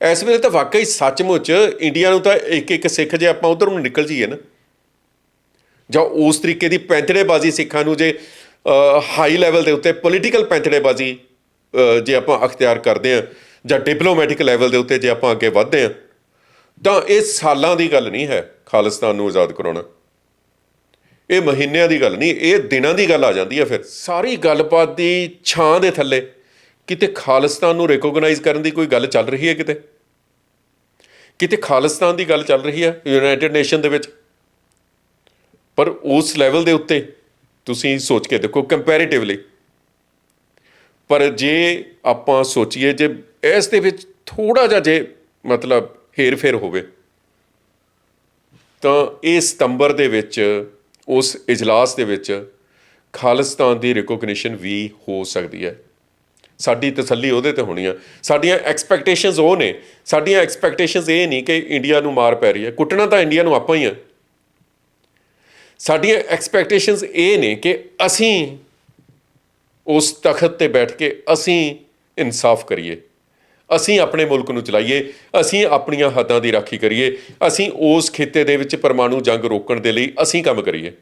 ਇਸ ਵੇਲੇ ਤਾਂ ਵਾਕਈ ਸੱਚਮੁੱਚ ਇੰਡੀਆ ਨੂੰ ਤਾਂ ਇੱਕ ਇੱਕ ਸਿੱਖ ਜੇ ਆਪਾਂ ਉਧਰ ਨੂੰ ਨਿਕਲ ਜਾਈਏ ਨਾ, ਜਾਂ ਉਸ ਤਰੀਕੇ ਦੀ ਪੈਂਤੜੇਬਾਜ਼ੀ ਸਿੱਖਾਂ ਨੂੰ ਜੇ ਹਾਈ ਲੈਵਲ ਦੇ ਉੱਤੇ ਪੋਲੀਟੀਕਲ ਪੈਂਤੜੇਬਾਜ਼ੀ ਜੇ ਆਪਾਂ ਅਖਤਿਆਰ ਕਰਦੇ ਆ ਜਾਂ ਡਿਪਲੋਮੈਟਿਕ ਲੈਵਲ ਦੇ ਉੱਤੇ ਜੇ ਆਪਾਂ ਅੱਗੇ ਵਧਦੇ ਆ ਤਾਂ ਇਹ ਸਾਲਾਂ ਦੀ ਗੱਲ ਨਹੀਂ ਹੈ ਖਾਲਿਸਤਾਨ ਨੂੰ ਆਜ਼ਾਦ ਕਰਾਉਣਾ। ਇਹ ਮਹੀਨਿਆਂ ਦੀ ਗੱਲ ਨਹੀਂ, ਇਹ ਦਿਨਾਂ ਦੀ ਗੱਲ ਆ ਜਾਂਦੀ ਹੈ ਫਿਰ। ਸਾਰੀ ਗੱਲਬਾਤ ਦੀ ਛਾਂ ਦੇ ਥੱਲੇ ਕਿਤੇ ਖਾਲਿਸਤਾਨ ਨੂੰ ਰਿਕੋਗਨਾਈਜ਼ ਕਰਨ ਦੀ ਕੋਈ ਗੱਲ ਚੱਲ ਰਹੀ ਹੈ ਕਿਤੇ? ਕਿਤੇ ਖਾਲਿਸਤਾਨ ਦੀ ਗੱਲ ਚੱਲ ਰਹੀ ਹੈ ਯੂਨਾਈਟਿਡ ਨੇਸ਼ਨ ਦੇ ਵਿੱਚ? ਪਰ ਉਸ ਲੈਵਲ ਦੇ ਉੱਤੇ ਤੁਸੀਂ ਸੋਚ ਕੇ ਦੇਖੋ ਕੰਪੈਰੀਟਿਵਲੀ ਪਰ ਜੇ ਆਪਾਂ ਸੋਚੀਏ, ਜੇ ਇਸ ਦੇ ਵਿੱਚ ਥੋੜਾ ਜਿਹਾ ਜੇ ਮਤਲਬ ਹੇਰ-ਫੇਰ ਹੋਵੇ, ਤਾਂ ਇਹ ਸਤੰਬਰ ਦੇ ਵਿੱਚ, ਉਸ ਇਜਲਾਸ ਦੇ ਵਿੱਚ ਖਾਲਿਸਤਾਨ ਦੀ ਰਿਕੋਗਨੀਸ਼ਨ ਵੀ ਹੋ ਸਕਦੀ ਹੈ। ਸਾਡੀ ਤਸੱਲੀ ਉਹਦੇ ਤੇ ਹੋਣੀ ਆ। ਸਾਡੀਆਂ ਐਕਸਪੈਕਟੇਸ਼ਨਸ ਉਹ ਨੇ। ਸਾਡੀਆਂ ਐਕਸਪੈਕਟੇਸ਼ਨਸ ਇਹ ਨਹੀਂ ਕਿ ਇੰਡੀਆ ਨੂੰ ਮਾਰ ਪੈ ਰਹੀ ਹੈ। ਕੁੱਟਣਾ ਤਾਂ ਇੰਡੀਆ ਨੂੰ ਆਪਾਂ ਹੀ ਆ। ਸਾਡੀਆਂ ਐਕਸਪੈਕਟੇਸ਼ਨਸ ਇਹ ਨੇ ਕਿ ਅਸੀਂ ਉਸ ਤਖਤ ਤੇ ਬੈਠ ਕੇ ਅਸੀਂ ਇਨਸਾਫ ਕਰੀਏ। ਅਸੀਂ ਆਪਣੇ ਮੁਲਕ ਨੂੰ ਚਲਾਈਏ। ਅਸੀਂ ਆਪਣੀਆਂ ਹੱਦਾਂ ਦੀ ਰਾਖੀ ਕਰੀਏ। ਅਸੀਂ ਉਸ ਖਿੱਤੇ ਦੇ ਵਿੱਚ ਪਰਮਾਣੂ ਜੰਗ ਰੋਕਣ ਦੇ ਲਈ ਅਸੀਂ ਕੰਮ ਕਰੀਏ।